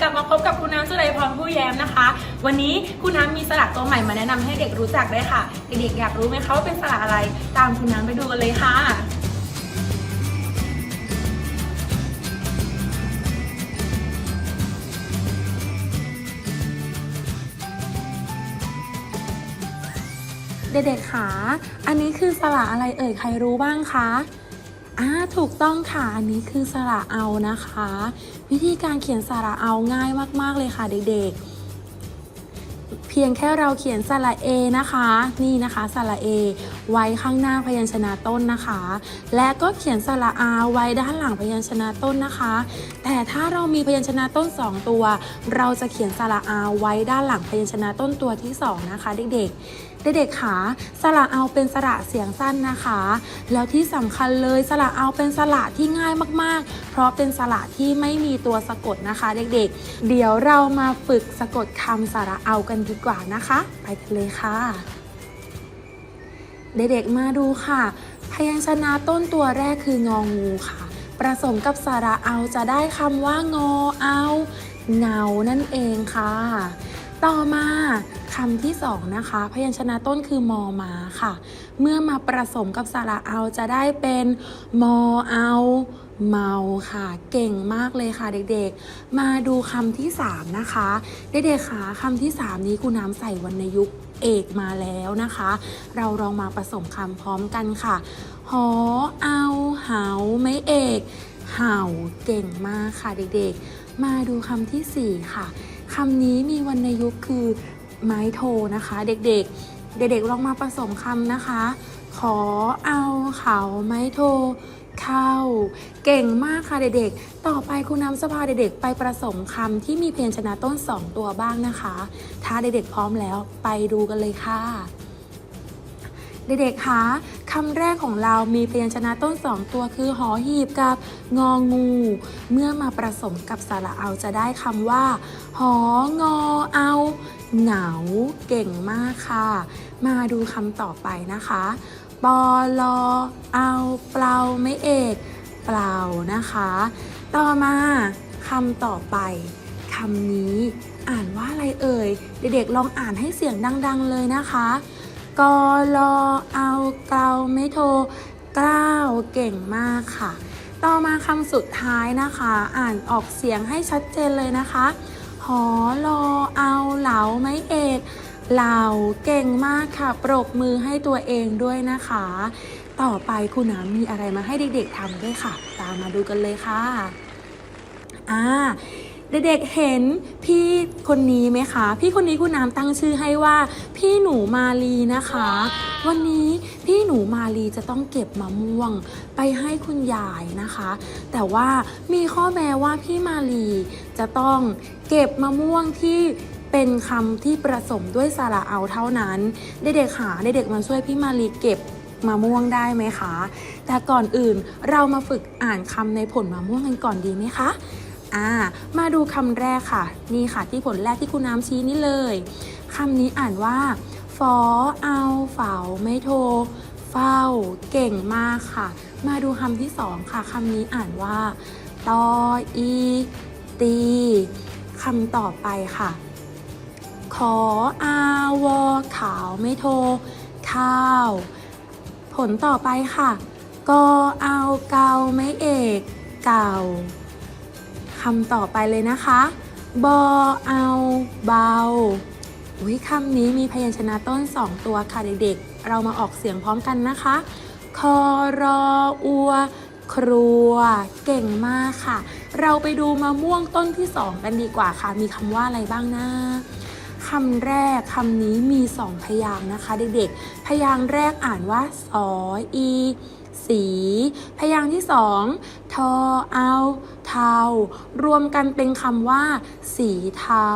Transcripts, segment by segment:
กลับมาพบกับคุณน้ำสุรัยพรผู้แย้มนะคะ วันนี้คุณน้ำมีสระตัวใหม่มาแนะนำให้เด็กรู้จักด้วยค่ะ เด็กๆอยากรู้ไหมคะว่าเป็นสระอะไรตามคุณน้ำไปดูกันเลยค่ะเด็กๆคะอันนี้คือสระอะไรเอ่ย ใครรู้บ้างคะ อ่าถูกต้องค่ะ อันนี้คือสระเอานะคะ วิธีการเขียนสระเอาง่ายมาก ๆ เลยค่ะเด็กๆ เพียงแค่เราเขียนสระเอนะคะ นี่นะคะสระเอไว้ข้างหน้าพยัญชนะต้นนะคะ และก็เขียนสระอาไว้ด้านหลังพยัญชนะต้นนะคะ แต่ถ้าเรามีพยัญชนะต้น 2 ตัว เราจะเขียนสระอาไว้ด้านหลังพยัญชนะต้นตัวที่ 2 นะคะ เด็กๆ เด็กๆค่ะสระเอาเป็นสระเสียงสั้นนะคะ แล้วที่สำคัญเลยสระเอาเป็นสระที่ง่ายมากๆ เพราะเป็นสระที่ไม่มีตัวสะกดนะคะ เด็กๆ เดี๋ยวเรามาฝึกสะกดคำสระเอากันดีกว่านะคะ ไปกันเลยค่ะ เด็กๆมาดูค่ะ พยัญชนะต้นตัวแรกคืององูค่ะประสมกับสระเอาจะได้คำว่างอเอา เงานั่นเองค่ะ ต่อมาคำที่สองนะคะ พยัญชนะต้นคือมอมาค่ะ เมื่อมาประสมกับสระเอาจะได้เป็นมอเอาเมาค่ะ เก่งมากเลยค่ะเด็กๆ มาดูคำที่สามนะคะเด็กๆค่ะคำที่สามนี้คุณน้ำใส่วรรณยุกต์เอกมาแล้วนะคะ เราลองมาผสมคำพร้อมกันค่ะ หอเอาเหาไม่เอก เห่าเก่งมากค่ะเด็กๆ มาดูคำที่สี่ค่ะ คำนี้มีวรรณยุกต์คือไม้โทนะคะ เด็กๆ เด็กๆลองมาผสมคำนะคะ ขอเอาเขาไม้โทเข้า เก่งมากค่ะเด็กๆ ต่อไปครูนำสภาเด็กๆ ไปผสมคำที่มีเพยญชนะต้น 2 ตัวบ้างนะคะ ถ้าเด็กๆพร้อมแล้วไปดูกันเลยค่ะ เด็กๆคะคำแรกของเรามีพยัญชนะต้น2ตัวคือหอหีบกับงองู เมื่อมาผสมกับสระเอาจะได้คำว่า หองอเอา เหงา เก่งมากค่ะ มาดูคำต่อไปนะคะปอลอเอาเปล่าไม่เอกเปล่านะคะ ต่อมาคำต่อไปคำนี้อ่านว่าอะไรเอ่ย เด็กๆลองอ่านให้เสียงดัง ๆ เลยนะคะ กอลอเอาเกลาไม่โทกล้าวเก่งมากค่ะ ต่อมาคำสุดท้ายนะคะ อ่านออกเสียงให้ชัดเจนเลยนะคะ หอลอเอาเหลาไม่เอกเหลาเก่งมากค่ะ ปรบมือให้ตัวเองด้วยนะคะ ต่อไปคุณน้ำมีอะไรมาให้เด็กๆทำด้วยค่ะ ตามมาดูกันเลยค่ะ อ่า เด็กๆเห็นพี่คนนี้ไหมคะ พี่คนนี้คุณน้ำตั้งชื่อให้ว่า พี่หนูมาลีนะคะ วันนี้พี่หนูมาลีจะต้องเก็บมะม่วงไปให้คุณยายนะคะ แต่ว่ามีข้อแม้ว่าพี่มาลีจะต้องเก็บมะม่วงที่เป็นคำที่ผสมด้วยสระเอาเท่านั้นเด็กๆค่ะเด็กๆมาช่วยพี่มาลีเก็บมะม่วงได้ไหมคะ แต่ก่อนอื่นเรามาฝึกอ่านคำในผลมะม่วงกันก่อนดีไหมคะ อ่า มาดูคำแรกค่ะ นี่ค่ะที่ผลแรกที่คุณน้ำชี้นี่เลยคำนี้อ่านว่าฟอเอาเฝาไม่โทเฝ้า เก่งมากค่ะ มาดูคำที่สองค่ะคำนี้อ่านว่าตออีตีคำต่อไปค่ะ ขออาวอขาวไม่โทข้าว ผลต่อไปค่ะกอเอาเกาไม่เอก เก่า คำต่อไปเลยนะคะบอเอาเบาอุ้ยคำนี้มีพยัญชนะต้น 2 ตัวค่ะเด็กๆ เรามาออกเสียงพร้อมกันนะคะ คอรออัว ครัว เก่งมากค่ะ เราไปดูมะม่วงต้นที่ 2 กันดีกว่าค่ะ มีคำว่าอะไรบ้างนะ คำแรกคำนี้มีสองพยางค์นะคะ เด็กๆ พยางค์แรกอ่านว่าสออีสี พยางค์ที่สองทอเอาเทา รวมกันเป็นคำว่า สีเทา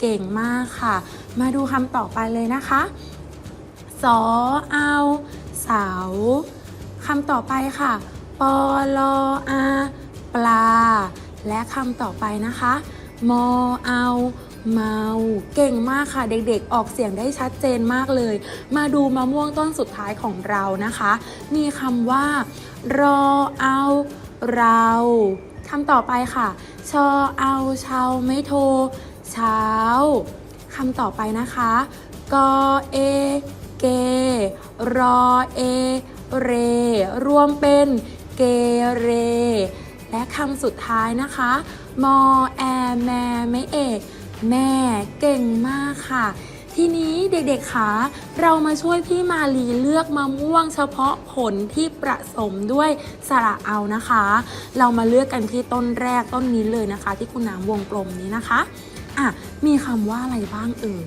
เก่งมากค่ะ มาดูคำต่อไปเลยนะคะสอเอาเสาคำต่อไปค่ะ ปอลออา ปลา และคำต่อไปนะคะ มอเอา เมา เก่งมากค่ะเด็กๆ ออกเสียงได้ชัดเจนมากเลย มาดูมะม่วงต้นสุดท้ายของเรานะคะ มีคำว่า รอเอาเราคำต่อไปค่ะ ชอเอาเชาไม่โท เช้าคำต่อไปนะคะ กอเอเก รอเอ เร รวมเป็นเกเร และคำสุดท้ายนะคะ มอแอแมไม่เอก แม่เก่งมากค่ะ ทีนี้เด็กๆคะเรามาช่วยพี่มาลีเลือกมะม่วงเฉพาะผลที่ประสมด้วยสระเอานะคะ เรามาเลือกกันที่ต้นแรกต้นนี้เลยนะคะ ที่คุณน้ำวงกลมนี้นะคะอะมีคำว่าอะไรบ้างเอ่ย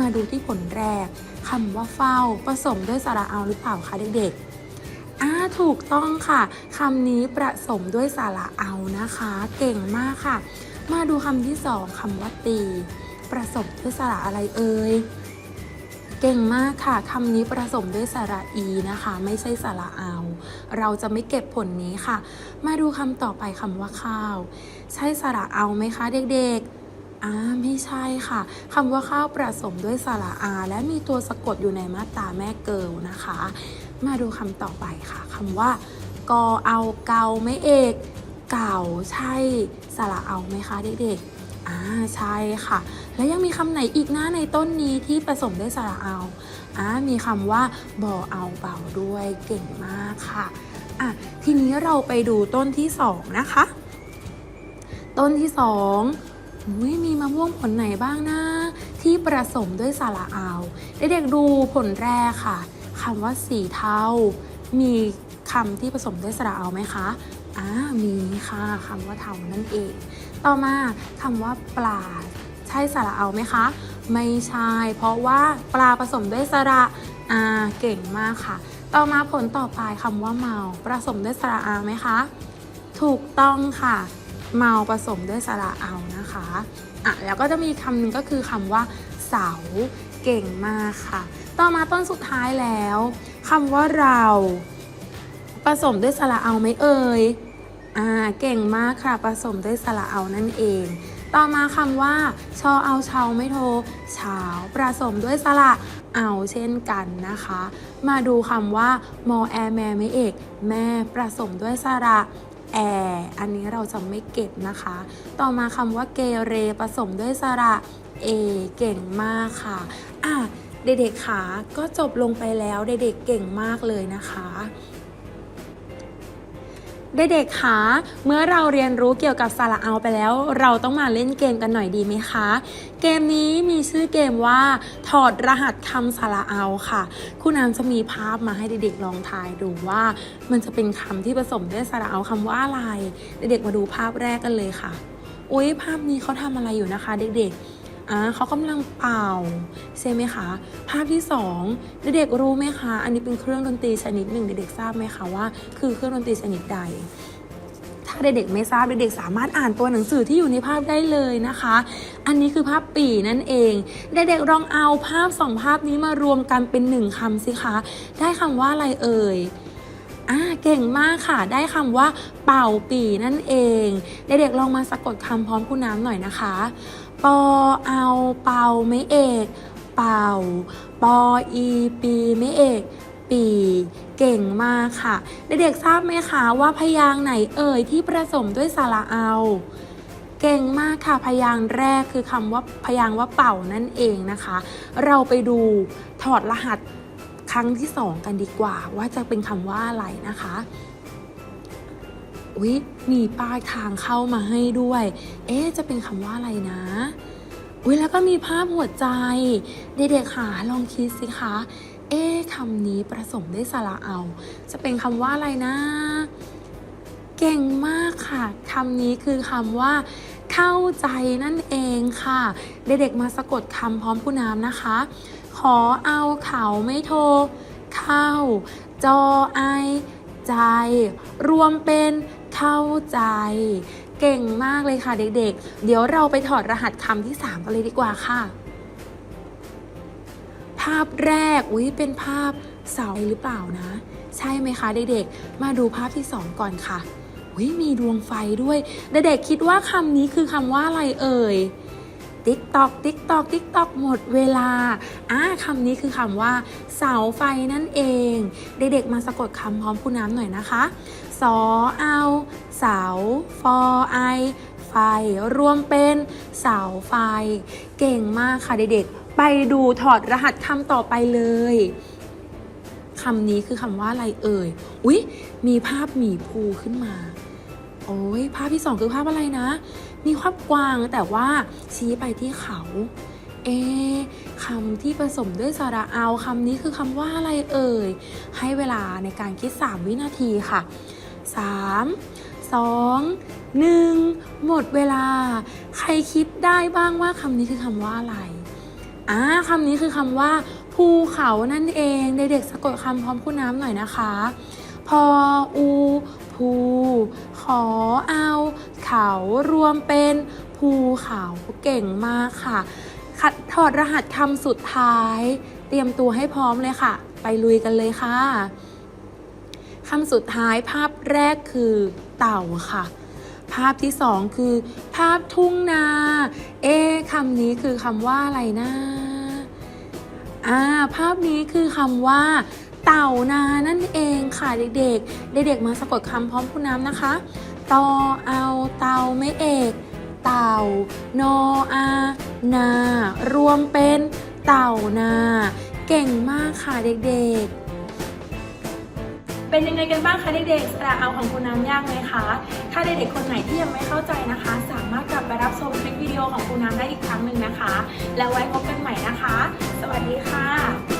มาดูที่ผลแรกคำว่าเฝ้าผสมด้วยสระเอาหรือเปล่าคะเด็กๆอ่าถูกต้องค่ะคำนี้ประสมด้วยสระเอานะคะ เก่งมากค่ะ มาดูคำที่สองคำว่าตี ประสมด้วยสระอะไรเอ่ย เก่งมากค่ะคำนี้ประสมด้วยสระอีนะคะ ไม่ใช่สระเอา เราจะไม่เก็บผลนี้ค่ะ มาดูคำต่อไปคำว่าข้าว ใช่สระเอาไหมคะเด็กๆอ่าไม่ใช่ค่ะคำว่าข้าวประสมด้วยสระอา และมีตัวสะกดอยู่ในมาตราแม่เกิลนะคะ มาดูคำต่อไปค่ะคำว่ากอเอาเกาไม่เอก เก่าใช่ สระเอาไหมคะเด็กๆ อ่าใช่ค่ะ แล้วยังมีคำไหนอีกนะในต้นนี้ที่ผสมด้วยสระเอา อ่ามีคำว่าบอเอาเบาด้วยเก่งมากค่ะอะทีนี้เราไปดูต้นที่สองนะคะ ต้นที่สองอุ๊ยมีมะม่วงผลไหนบ้างนะที่ผสมด้วยสระเอาเด็กๆดูผลแรกค่ะคำว่าสีเทา มีคำที่ผสมด้วยสระเอาไหมคะ อ่ามีค่ะคำว่าเทานั่นเอง ต่อมาคำว่าปลา ใช่สระเอาไหมคะ ไม่ใช่ เพราะว่าปลาผสมด้วยสระอาเก่งมากค่ะ ต่อมาผลต่อไปคำว่าเมาผสมด้วยสระอาไหมคะ ถูกต้องค่ะ เมาผสมด้วยสระเอานะคะอะแล้วก็จะมีคำหนึ่งก็คือคำว่า เสาเก่งมากค่ะ ต่อมาต้นสุดท้ายแล้วคำว่าเรา ผสมด้วยสระเอาไหมเอ่ย อ่า เก่งมากค่ะ ผสมด้วยสระเอานั่นเอง ต่อมาคำว่า ชอเอาเชาไม่โทเชาประสมด้วยสระเอาเช่นกันนะคะ มาดูคำว่ามอแอแม่ไม่เอก แม่ประสมด้วยสระแออันนี้เราจะไม่เก็บนะคะ ต่อมาคำว่าเกเรผสมด้วยสระเอเก่งมากค่ะ อะ เด็กๆขาก็จบลงไปแล้ว เด็กๆเก่งมากเลยนะคะ เด็กๆคะเมื่อเราเรียนรู้เกี่ยวกับสระเอาไปแล้ว เราต้องมาเล่นเกมกันหน่อยดีไหมคะ เกมนี้มีชื่อเกมว่า ถอดรหัสคำสระเอาค่ะ คุณน้ำจะมีภาพมาให้เด็กๆลองทายดูว่า มันจะเป็นคำที่ผสมด้วยสระเอาคำว่าอะไร เด็กๆมาดูภาพแรกกันเลยค่ะอุ้ยภาพนี้เขาทำอะไรอยู่นะคะ เด็กๆ อ่าเขากำลังเป่าใช่ไหมคะ ภาพที่สองเด็กๆรู้ไหมคะ อันนี้เป็นเครื่องดนตรีชนิดหนึ่งเด็กๆทราบไหมคะว่า คือเครื่องดนตรีชนิดใด ถ้าเด็กๆไม่ทราบเด็กๆสามารถอ่านตัวหนังสือที่อยู่ในภาพได้เลยนะคะ อันนี้คือภาพปีนั่นเอง เด็กๆลองเอาภาพสองภาพนี้มารวมกันเป็นหนึ่งคำสิคะ ได้คำว่าอะไรเอ่ยอ่าเก่งมากค่ะ ได้คำว่า เป่าปีนั่นเอง เด็กๆลองมาสะกดคำพร้อมคุณน้ำหน่อยนะคะ ปอเอาเป่าไม่เอก เป่า ปออีปีไม่เอก ปีเก่งมากค่ะเด็กๆทราบไหมคะว่าพยางค์ไหนเอ่ยที่ผสมด้วยสระเอา เก่งมากค่ะพยางค์แรกคือคำว่าพยางค์ว่าเป่านั่นเองนะคะ เราไปดูถอดรหัสครั้งที่สองกันดีกว่า ว่าจะเป็นคำว่าอะไรนะคะ อุ๊ยมีป้ายทางเข้ามาให้ด้วย เอ๊จะเป็นคำว่าอะไรนะอุ๊ยแล้วก็มีภาพหัวใจ เด็กๆค่ะลองคิดสิคะ เอ๊คำนี้ผสมด้วยสระเอา จะเป็นคำว่าอะไรนะ เก่งมากค่ะคำนี้คือคำว่า เข้าใจนั่นเองค่ะ เด็กๆมาสะกดคำพร้อมผู้น้ำนะคะ ขอเอาเขาไม่โทร เข้า จอไอ ใจ รวมเป็น เข้าใจ เก่งมากเลยค่ะเด็กๆเดี๋ยวเราไปถอดรหัสคำที่ 3 กันเลยดีกว่าค่ะ ภาพแรกอุ้ยเป็นภาพเสาหรือเปล่านะ ใช่ไหมคะเด็กๆ มาดูภาพที่ 2 ก่อนค่ะอุ้ยมีดวงไฟด้วย เด็กๆคิดว่าคำนี้คือคำว่าอะไรเอ่ยติ๊กตอกติ๊กตอกติ๊กตอกหมดเวลาอ่าคำนี้คือคำว่า เสาไฟนั่นเอง เด็กๆมาสะกดคำพร้อมคุณน้ำหน่อยนะคะ สอเอาเสาฟอไอไฟ รวมเป็นเสาไฟ เก่งมากค่ะเด็กๆ ไปดูถอดรหัสคำต่อไปเลยคำนี้คือคำว่าอะไรเอ่ย อุ๊ย มีภาพหมีภูขึ้นมา โอ้ยภาพที่สองคือภาพอะไรนะ มีภาพกวางแต่ว่าชี้ไปที่เขา เอคำที่ผสมด้วยสระเอาคำนี้คือคำว่าอะไรเอ่ย ให้เวลาในการคิด 3 วินาทีค่ะ 3 2 1 หมดเวลา ใครคิดได้บ้างว่าคำนี้คือคำว่าอะไรอ่าคำนี้คือคำว่า ภูเขานั่นเองเด็กๆสะกดคำพร้อมคุณน้ำหน่อยนะคะ พออูภูขอเอา เขารวมเป็นภูเขาเก่งมากค่ะคัดถอดรหัสคำสุดท้าย เตรียมตัวให้พร้อมเลยค่ะ ไปลุยกันเลยค่ะ คำสุดท้ายภาพแรกคือเต่าค่ะ ภาพที่สองคือ ภาพทุ่งนา เอ๊คำนี้คือคำว่าอะไรนะอ่าภาพนี้คือคำว่า เต่านานั่นเองค่ะเด็กๆ เด็กๆมาสะกดคำพร้อมคุณน้ำนะคะตอเอาเตาไม่เอกเต่านออา นา รวมเป็นเต่านา เก่งมากค่ะเด็กๆ เป็นยังไงกันบ้างคะเด็กๆสระเอาของคุณน้ำยากไหมคะ ถ้าเด็กๆคนไหนที่ยังไม่เข้าใจนะคะ สามารถกลับไปรับชมคลิปวิดีโอของคุณน้ำได้อีกครั้งหนึ่งนะคะ แล้วไว้พบกันใหม่นะคะ สวัสดีค่ะ